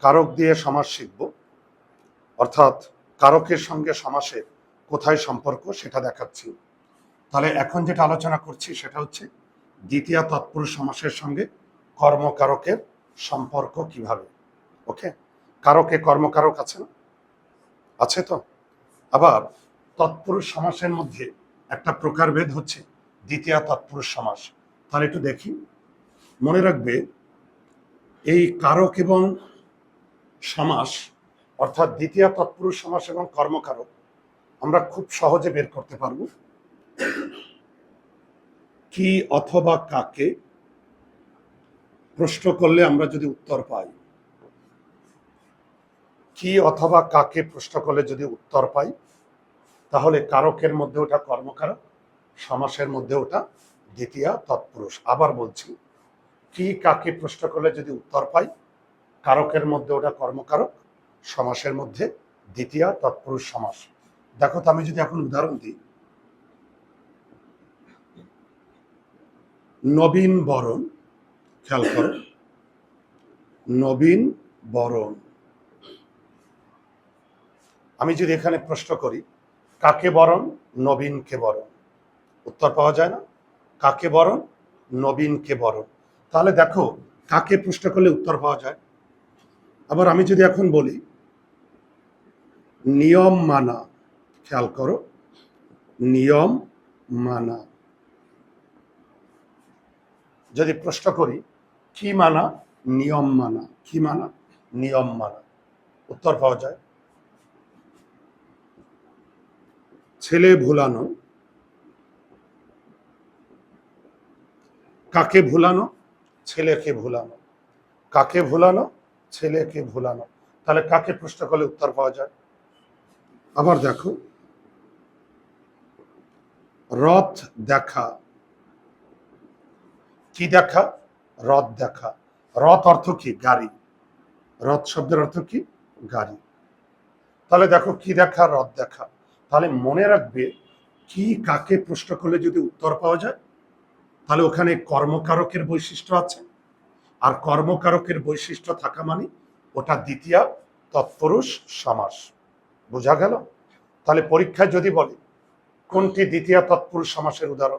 কারক দিয়ে সমাস শিখব। অর্থাৎ কারকের সঙ্গে সমাসের কোথায় সম্পর্ক সেটা দেখাচ্ছি। তাহলে এখন যেটা আলোচনা করছি সেটা হচ্ছে দ্বিতীয় তৎপুরুষ সমাসের সঙ্গে কর্মকারকের সম্পর্ক কীভাবে? ওকে? কারকে কর্মকারক আছে না? আছে তো? আবার তৎপুরুষ সমাসের মধ্যে একটা প্রকারভেদ হচ্ছে দ্বিতীয় তৎপুরুষ সমাস। তাহলে একটু দেখি। মনে রাখবে, এই কারক এবং সমাস, অর্থাৎ দ্বিতীয় তৎপুরুষ সমাস এবং কর্মকারক, আমরা খুব সহজে বের করতে পারব। কি অথবা কাকে প্রশ্ন করলে আমরা যদি উত্তর পাই? কি অথবা কাকে প্রশ্ন করলে যদি উত্তর পাই? তাহলে কারকের মধ্যে ওটা কর্মকারক, সমাসের মধ্যে ওটা দ্বিতীয় তৎপুরুষ। আবার বলছি, কি কাকে প্রশ্ন করলে যদি উত্তর পাই? কারকের মধ্যে ওটা কর্মকারক, সমাসের মধ্যে দ্বিতীয় তৎপুরুষ সমাস। দেখো তো আমি যদি এখন উদাহরণ দিই। নবীন বরণ, খেয়াল করো। নবীন বরণ। আমি যদি এখানে প্রশ্ন করি, কাকে বরণ, নবীনকে বরণ? উত্তর পাওয়া যায় না। কাকে বরণ, নবীনকে বরণ? তাহলে দেখো, কাকে প্রশ্ন করলে উত্তর পাওয়া যায়? আবার আমি যদি এখন বলি, নিয়ম মানা, খেয়াল করো, নিয়ম মানা। যদি প্রশ্ন করি, কি মানা, নিয়ম মানা, কি মানা, নিয়ম মানা? উত্তর পাওয়া যায়, ছেলে ভুলানো, কাকে ভুলানো, ছেলেকে ভুলানো। কাকে ভুলানো ছেলেকে ভুলানো। তাহলে কাকে প্রশ্ন করলে উত্তর পাওয়া যায়? আবার দেখো। রথ দেখা। কি দেখা? রথ দেখা। রথ অর্থ কি? গাড়ি। রথ শব্দের অর্থ কি? গাড়ি। তাহলে দেখো, কি দেখা? রথ দেখা। তাহলে মনে রাখবে, কি কাকে প্রশ্ন করলে যদি উত্তর পাওয়া যায়? তাহলে ওখানে কর্মকারকের বৈশিষ্ট্য আছে। আর কর্মকারকের বৈশিষ্ট্য থাকা মানে ওটা দ্বিতীয়, তৎপুরুষ, সমাস। বোঝা গেল? তাহলে পরীক্ষায় যদি বলে, কোনটি দ্বিতীয়, তৎপুরুষ, সমাসের উদাহরণ?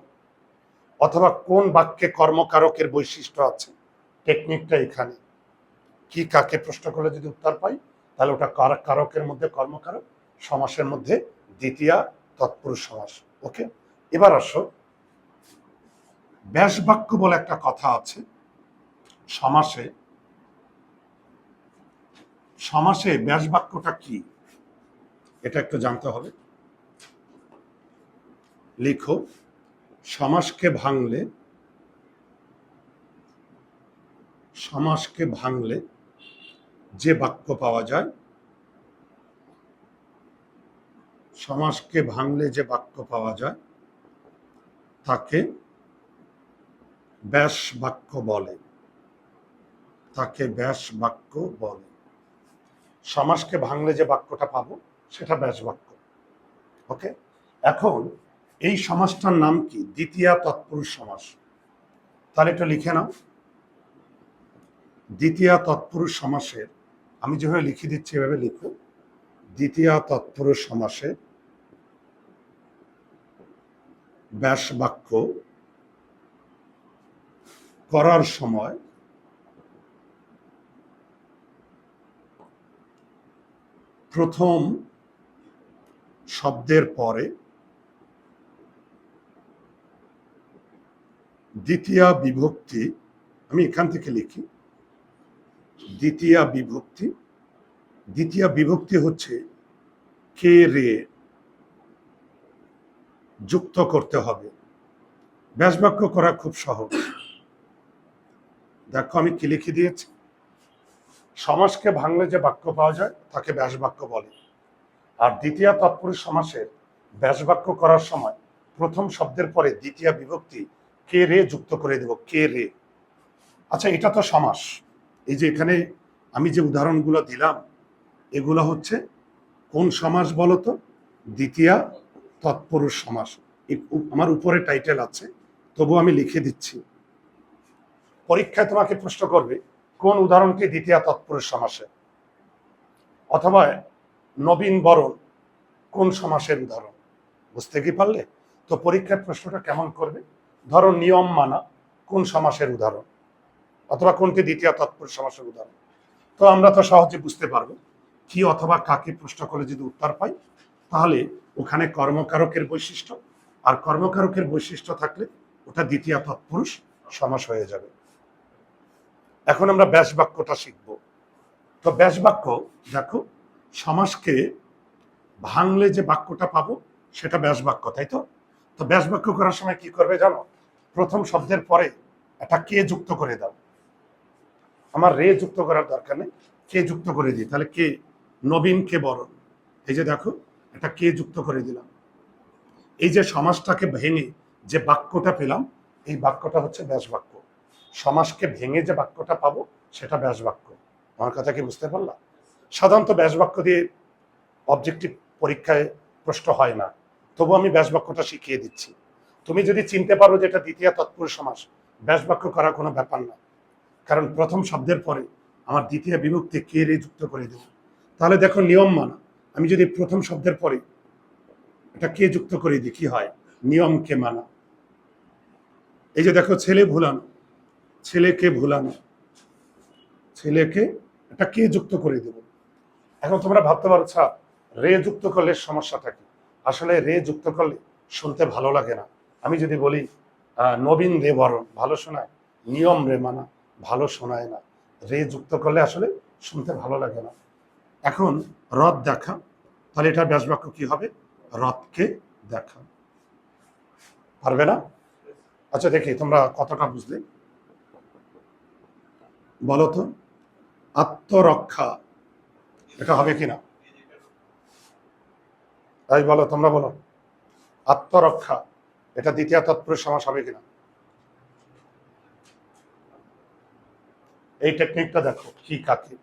অথবা কোন বাক্যে কর্মকারকের বৈশিষ্ট্য আছে? টেকনিকটা এখানে। কি কাকে প্রশ্ন করলে যদি উত্তর পাই, তাহলে ওটা কার- কারকের মধ্যে কর্মকারক, সমাসের মধ্যে দ্বিতীয়, তৎপুরুষ, সমাস। ওকে? এবার আসো। ব্যাস বাক্য বলে একটা কথা আছে সমাসে সমাসে ব্যাস বাক্যটা কি? এটা একটু জানতে হবে। লিখো, সমাসকে ভাঙলে সমাসকে ভাঙলে যে বাক্য পাওয়া যায়, সমাসকে ভাঙলে যে বাক্য পাওয়া যায়, তাকে ব্যাস বাক্য বলে। তাকে ব্যাস বাক্য বলে। সমাসকে ভাঙলে যে বাক্যটা পাবো, সেটা ব্যাস বাক্য। ওকে? এখন এই সমাজটার নাম কি? দ্বিতীয় তৎপুরুষ সমাস তাহলে একটু লিখে নাও। দ্বিতীয় তৎপুরুষ সমাসের, আমি যেভাবে লিখে দিচ্ছি এভাবে লিখো। দ্বিতীয় তৎপুরুষ সমাসে ব্যাস বাক্য করার সময় প্রথম শব্দের পরে দ্বিতীয় বিভক্তি, আমি এখান থেকে লিখি, দ্বিতীয় বিভক্তি দ্বিতীয় বিভক্তি হচ্ছে কে রে যুক্ত করতে হবে। ব্যাসবাক্য করা খুব সহজ। দেখো আমি কি লিখে দিয়েছি? সমাসকে ভাঙলে যে বাক্য পাওয়া যায়, তাকে ব্যাস বাক্য বলে। আর দ্বিতীয় তৎপুরুষ সমাসের ব্যাস বাক্য করার সময় প্রথম শব্দের পরে দ্বিতীয় বিভক্তি কে রে যুক্ত করে দেব, কে রে। আচ্ছা এটা তো সমাস। এই যে এখানে আমি যে উদাহরণগুলো দিলাম, এগুলো হচ্ছে কোন সমাস বলতো দ্বিতীয় তৎপুরুষ সমাস। আমার উপরে টাইটেল আছে তবু আমি লিখে দিচ্ছি। পরীক্ষায় তোমাকে প্রশ্ন করবে কোন উদাহরণকে দ্বিতীয় তৎপুরুষ সমাসে? অথবা নবীন বরণ কোন সমাসের উদাহরণ? বুঝতে কি পারলে? তো পরীক্ষার প্রশ্নটা কেমন করবে? ধরো নিয়ম মানা কোন সমাসের উদাহরণ? অথবা কোনটি দ্বিতীয় তৎপুরুষ সমাসের উদাহরণ? তো আমরা তো সহজে বুঝতে পারব কি অথবা কাকে প্রশ্ন করে যদি উত্তর পাই, তাহলে ওখানে কর্মকারকের বৈশিষ্ট্য, আর কর্মকারকের বৈশিষ্ট্য থাকলে ওটা দ্বিতীয় তৎপুরুষ সমাস হয়ে যাবে। এখন আমরা ব্যাস বাক্যটা শিখব। তো ব্যাস বাক্য দেখো সমাজকে ভাঙলে যে বাক্যটা পাবো, সেটা ব্যাস বাক্য তাই তো? তো ব্যাস বাক্য করার সময় কি করবে জানো? প্রথম শব্দের পরে একটা কে যুক্ত করে দাও। আমার রে যুক্ত করার দরকার নেই, কে যুক্ত করে দিই। তাহলে কে? নবীন কে বরণ। এই যে দেখো এটা কে যুক্ত করে দিলাম। এই যে সমাজটাকে ভেঙে যে বাক্যটা পেলাম, এই বাক্যটা হচ্ছে ব্যাস বাক্য সমাজকে ভেঙে যে বাক্যটা পাবো, সেটা ব্যাস বাক্য আমার কথা কি বুঝতে পারলাম সাধারণত ব্যাস বাক্য দিয়ে অবজেক্টিভ পরীক্ষায় প্রশ্ন হয় না। তবু আমি ব্যাস বাক্যটা শিখিয়ে দিচ্ছি। তুমি যদি চিনতে পারো যে এটা দ্বিতীয় তৎপুরুষ সমাস ব্যাস বাক্য করা কোনো ব্যাপার না। কারণ প্রথম শব্দের পরে আমার দ্বিতীয় বিভক্তি কে রে যুক্ত করে দেব? তাহলে দেখো নিয়ম মানা। আমি যদি প্রথম শব্দের পরে এটা কে যুক্ত করে দিই, কি হয়? নিয়মকে মানা। এই যে দেখো ছেলে ভুলানো। ছেলেকে ভুলানো। ছেলেকে একটা কে যুক্ত করে দেব? এখন তোমরা ভাবতে পারো রে যুক্ত করলে সমস্যাটা কি? আসলে রে যুক্ত করলে শুনতে ভালো লাগে না। আমি যদি বলি নবীন রে বরণ, ভালো শোনায়? নিয়ম রে মানা, ভালো শোনায় না। রে যুক্ত করলে আসলে শুনতে ভালো লাগে না। এখন রথ দেখা, তাহলে এটা ব্যাস বাক্য কি হবে? রথকে দেখা। পারবে না? আচ্ছা দেখি, তোমরা কতটা বুঝলে? বলো তো আত্মরক্ষা। এটা হবে কিনা? তাই বলো, তোমরা বলো। আত্মরক্ষা, এটা দ্বিতীয় তৎপুরুষ সমাস হবে কিনা? এই টেকনিকটা দেখো, কি কাকে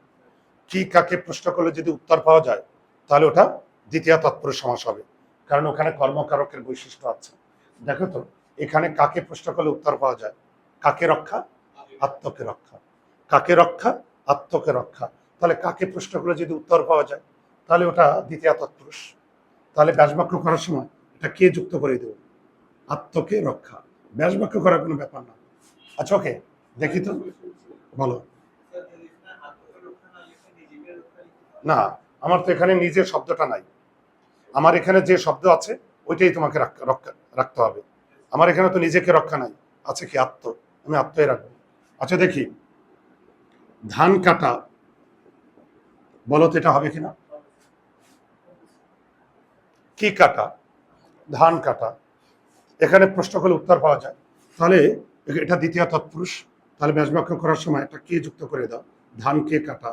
কি কাকে প্রশ্ন করলে যদি উত্তর পাওয়া যায়, তাহলে ওটা দ্বিতীয় তৎপুরুষ সমাস হবে। কারণ ওখানে কর্মকারকের বৈশিষ্ট্য আছে। দেখো তো, এখানে কাকে প্রশ্ন করলে উত্তর পাওয়া যায়? কাকে রক্ষা? আত্মকে রক্ষা। কাকে রক্ষা? আত্মকে রক্ষা। তাহলে কাকে প্রশ্ন করলে যদি উত্তর পাওয়া যায়, তাহলে ওটা দ্বিতীয় তৎপুরুষ। তাহলে ব্যাসবাক্য করার সময় এটা কে যুক্ত করে দেব? আত্মকে রক্ষা। ব্যাসবাক্য করার কোনো ব্যাপার না। আচ্ছা ওকে, দেখি তো। বলো। না, আমার তো এখানে নিজের শব্দটা নাই। আমার এখানে যে শব্দ আছে, ওইটাই তোমাকে রক্ষা, রাখতে হবে। আমার এখানে তো নিজেকে রক্ষা নাই। আছে কি আত্ম? আমি আত্মই রাখব। আচ্ছা দেখি। ধান কাটা, বলো তো এটা হবে কিনা? কি কাটা? ধান কাটা। এখানে প্রশ্ন করলে উত্তর পাওয়া যায়। তাহলে এটা দ্বিতীয় তৎপুরুষ। তাহলে ব্যাসবাক্য করার সময় একটা কে যুক্ত করে দাও? ধান কে কাটা?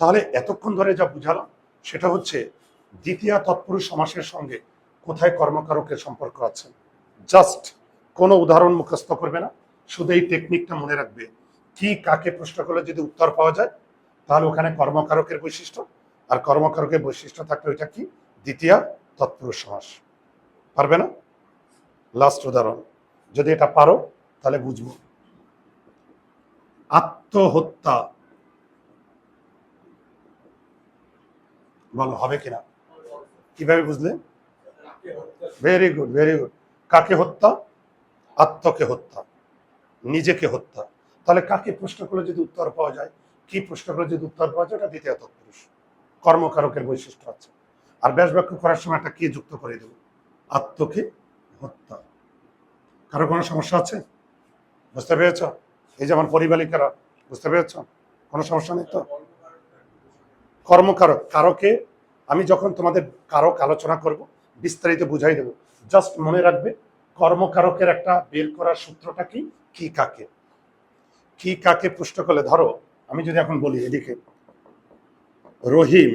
তাহলে এতক্ষণ ধরে যা বুঝালাম, সেটা হচ্ছে দ্বিতীয় তৎপুরুষ সমাসের সঙ্গে কোথায় কর্মকারকের সম্পর্ক আছে? জাস্ট কোনো উদাহরণ মুখস্থ করবে না। শুধু এই টেকনিকটা মনে রাখবে। কি কাকে প্রশ্ন করলে যদি উত্তর পাওয়া যায়, তাহলে ওখানে কর্মকারকের বৈশিষ্ট্য। আর কর্মকারকের বৈশিষ্ট্য থাকলে ওইটা কি? দ্বিতীয় তৎপুরুষ সমাস পারবে না? লাস্ট উদাহরণ। যদি এটা পারো, তাহলে বুঝব। আত্মহত্যা। বলো, হবে কিনা? কীভাবে বুঝলে? ভেরি গুড ভেরি গুড কাকে হত্যা? আত্মকে হত্যা। নিজেকে হত্যা। তাহলে কাকে প্রশ্ন করলে যদি উত্তর পাওয়া যায়? কি প্রশ্ন করলে যদি উত্তর পাওয়া যায়? ওটা দ্বিতীয় তৎপুরুষ কর্মকারকের বৈশিষ্ট্য আছে। আর ব্যাস বাক্য করার সময় একটা কে যুক্ত করে দেব? আত্মকে হত্যা। কারও কোনো সমস্যা আছে? বুঝতে পেরেছ? এই যে আমার পরিবালিকারা, বুঝতে পেরেছ? কোনো সমস্যা নেই তো? কর্মকারক, কারকে আমি যখন তোমাদের কারক আলোচনা করব, বিস্তারিত বুঝাই দেব। জাস্ট মনে রাখবে, কর্মকারকের একটা বের করার সূত্রটা কি? কি কাকে? কি কাকে পুষ্ট করলে? ধরো, আমি যদি এখন বলি এদিকে। রহিম,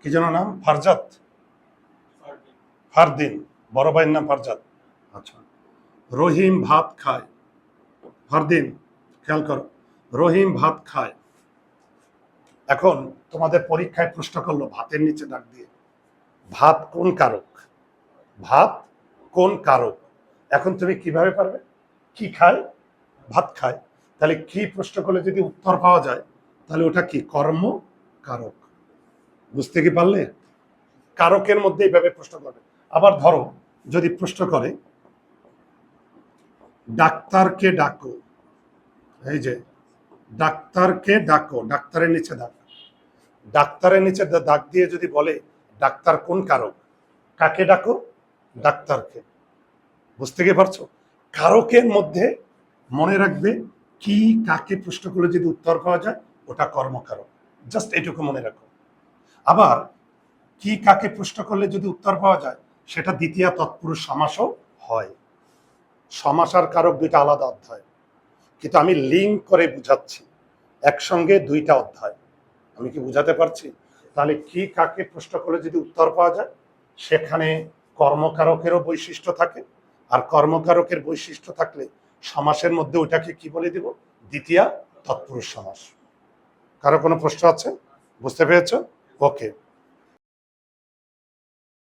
কি যেন নাম? ফারজাত ফারদিন। বড় ভাইয়ের নাম ফারজাত আচ্ছা। রহিম ভাত খায়। ফারদিন, খেয়াল করো। রহিম ভাত খায়। এখন তোমাদের পরীক্ষায় প্রশ্ন করল ভাতের নিচে ডাক দিয়ে। ভাত কোন কারক? ভাত কোন কারক? এখন তুমি কীভাবে পারবে? কি খায়? ভাত খায়, তাহলে কি প্রশ্ন করলে যদি উত্তর পাওয়া যায়, তাহলে ওটা কি কর্ম, কারক? বুঝতে কি পারলে? কারকের মধ্যে এইভাবে প্রশ্ন করবে। আবার ধরো, যদি প্রশ্ন করে, ডাক্তারকে ডাকো, এই যে, ডাক্তারকে ডাকো, ডাক্তারের নিচে ডাক। ডাক্তারের নিচে দাগ দিয়ে যদি বলে, ডাক্তার কোন কারক? কাকে ডাকো? ডাক্তারকে। বুঝতে কি পারছ? কারকের মধ্যে মনে রাখবে কি কাকে প্রশ্ন করলে যদি উত্তর পাওয়া যায়, ওটা কর্মকারক। জাস্ট এটুকু মনে রাখো। আবার কি কাকে প্রশ্ন করলে যদি উত্তর পাওয়া যায়, সেটা দ্বিতীয় তৎপুরুষ সমাসও হয়। সমাস আর কারক দুইটা আলাদা অধ্যায়। কিন্তু আমি লিঙ্ক করে বুঝাচ্ছি। একসঙ্গে দুইটা অধ্যায়। আমি কি বুঝাতে পারছি? তাহলে কি কাকে প্রশ্ন করলে যদি উত্তর পাওয়া যায়, সেখানে কর্মকারকেরও বৈশিষ্ট্য থাকে। আর কর্মকারকের বৈশিষ্ট্য থাকলে সমাসের মধ্যে ওইটাকে কি বলে দিব? দ্বিতীয় তৎপুরুষ সমাস। কারও কোনো প্রশ্ন আছে? বুঝতে পেরেছ? ওকে।